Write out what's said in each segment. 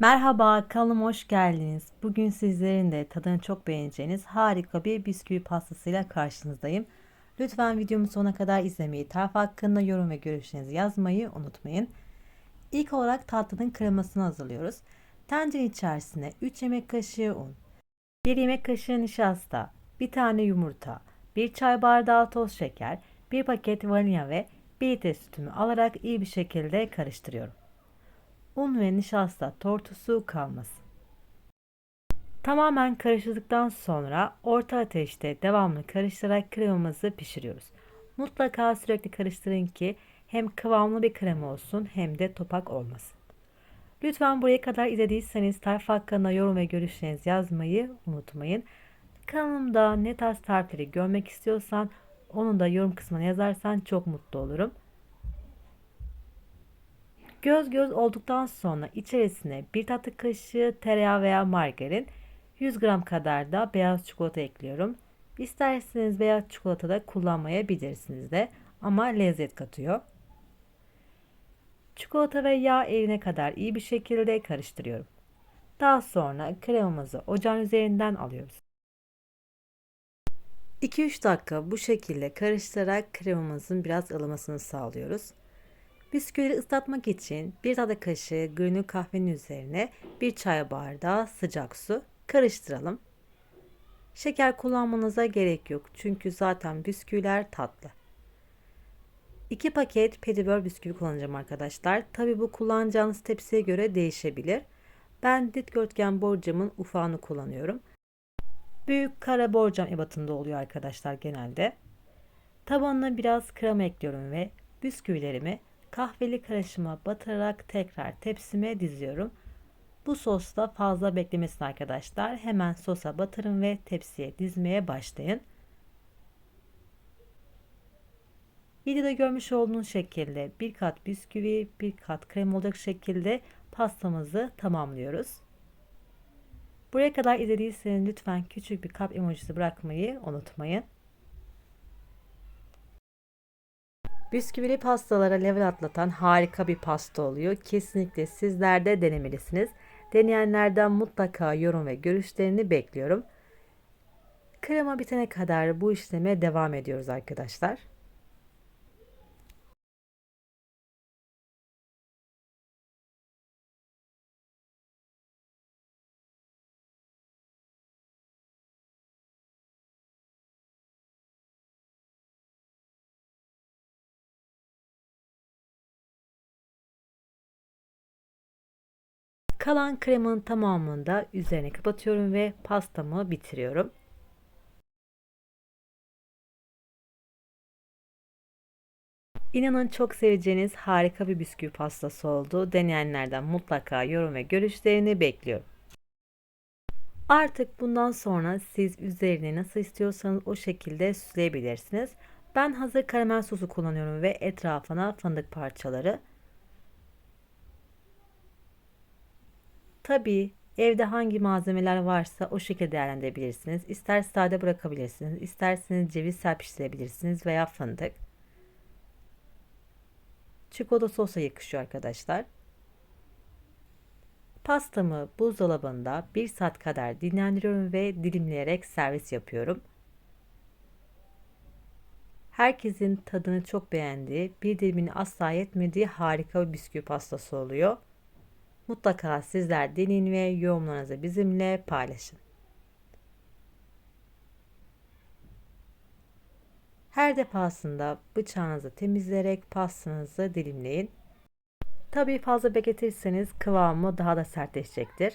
Merhaba, kanalıma hoş geldiniz. Bugün sizlerin de tadını çok beğeneceğiniz harika bir bisküvi pastasıyla karşınızdayım. Lütfen videomu sona kadar izlemeyi, tarif hakkında yorum ve görüşlerinizi yazmayı unutmayın. İlk olarak tatlının kremasını hazırlıyoruz. Tencere içerisine 3 yemek kaşığı un, 1 yemek kaşığı nişasta, 1 tane yumurta, 1 çay bardağı toz şeker, 1 paket vanilya ve 1 litre sütümü alarak iyi bir şekilde karıştırıyorum un ve nişasta tortusu kalmasın. Tamamen karıştırdıktan sonra orta ateşte devamlı karıştırarak kremamızı pişiriyoruz. Mutlaka sürekli karıştırın ki hem kıvamlı bir krema olsun hem de topak olmasın. Lütfen buraya kadar izlediyseniz tarif hakkında yorum ve görüşlerinizi yazmayı unutmayın. Kanalımda ne tarz tarifleri görmek istiyorsan onu da yorum kısmına yazarsan çok mutlu olurum. Göz göz olduktan sonra içerisine bir tatlı kaşığı tereyağı veya margarin, 100 gram kadar da beyaz çikolata ekliyorum. İsterseniz beyaz çikolata da kullanmayabilirsiniz de ama lezzet katıyor. Çikolata ve yağ erine kadar iyi bir şekilde karıştırıyorum. Daha sonra kremamızı ocağın üzerinden alıyoruz. 2-3 dakika bu şekilde karıştırarak kremamızın biraz ılımasını sağlıyoruz. Bisküvileri ıslatmak için bir tatlı kaşığı granül kahvenin üzerine bir çay bardağı sıcak su karıştıralım. Şeker kullanmanıza gerek yok çünkü zaten bisküviler tatlı. 2 paket petibör bisküvi kullanacağım arkadaşlar. Tabi bu kullanacağınız tepsiye göre değişebilir. Ben dikdörtgen borcamın ufağını kullanıyorum. Büyük kara borcam ebatında oluyor arkadaşlar genelde. Tabanına biraz krema ekliyorum ve bisküvilerimi kahveli karışıma batırarak tekrar tepsime diziyorum. Bu sosta fazla beklemesin arkadaşlar. Hemen sosa batırın ve tepsiye dizmeye başlayın. Videoda görmüş olduğunuz şekilde bir kat bisküvi, bir kat krem olacak şekilde pastamızı tamamlıyoruz. Buraya kadar izlediyseniz lütfen küçük bir kalp emojisi bırakmayı unutmayın. Bisküvili pastalara level atlatan harika bir pasta oluyor. Kesinlikle sizler de denemelisiniz. Deneyenlerden mutlaka yorum ve görüşlerini bekliyorum. Krema bitene kadar bu işleme devam ediyoruz arkadaşlar. Kalan kremanın tamamını da üzerine kapatıyorum ve pastamı bitiriyorum. İnanın çok seveceğiniz harika bir bisküvi pastası oldu. Deneyenlerden mutlaka yorum ve görüşlerini bekliyorum. Artık bundan sonra siz üzerine nasıl istiyorsanız o şekilde süsleyebilirsiniz. Ben hazır karamel sosu kullanıyorum ve etrafına fındık parçaları Tabii evde hangi malzemeler varsa o şekilde değerlendirebilirsiniz. İster sade bırakabilirsiniz, isterseniz ceviz serpiştirebilirsiniz veya fındık. Çikolata sosa yakışıyor arkadaşlar. Pastamı buzdolabında 1 saat kadar dinlendiriyorum ve dilimleyerek servis yapıyorum. Herkesin tadını çok beğendiği, bir dilimini asla yetmediği harika bir bisküvi pastası oluyor. Mutlaka sizler deneyin ve yorumlarınızı bizimle paylaşın. Her defasında bıçağınızı temizleyerek pastanızı dilimleyin. Tabii fazla bekletirseniz kıvamı daha da sertleşecektir.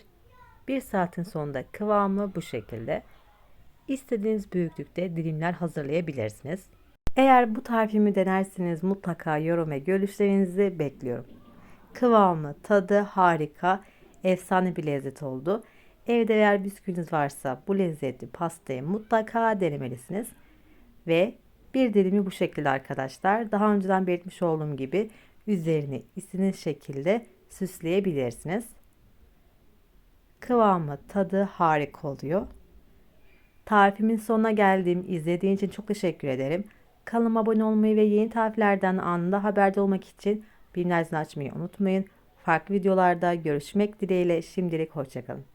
Bir saatin sonunda kıvamı bu şekilde. İstediğiniz büyüklükte dilimler hazırlayabilirsiniz. Eğer bu tarifimi denerseniz mutlaka yorum ve görüşlerinizi bekliyorum. Kıvamı, tadı harika, efsane bir lezzet oldu. Evde eğer bisküviniz varsa bu lezzetli pastayı mutlaka denemelisiniz. Ve bir dilimi bu şekilde arkadaşlar. Daha önceden belirtmiş olduğum gibi üzerini istediğiniz şekilde süsleyebilirsiniz. Kıvamı, tadı harika oluyor. Tarifimin sonuna geldim. İzlediğiniz için çok teşekkür ederim. Kanalıma abone olmayı ve yeni tariflerden anında haberdar olmak için Bildirimleri açmayı unutmayın. Farklı videolarda görüşmek dileğiyle şimdilik hoşçakalın.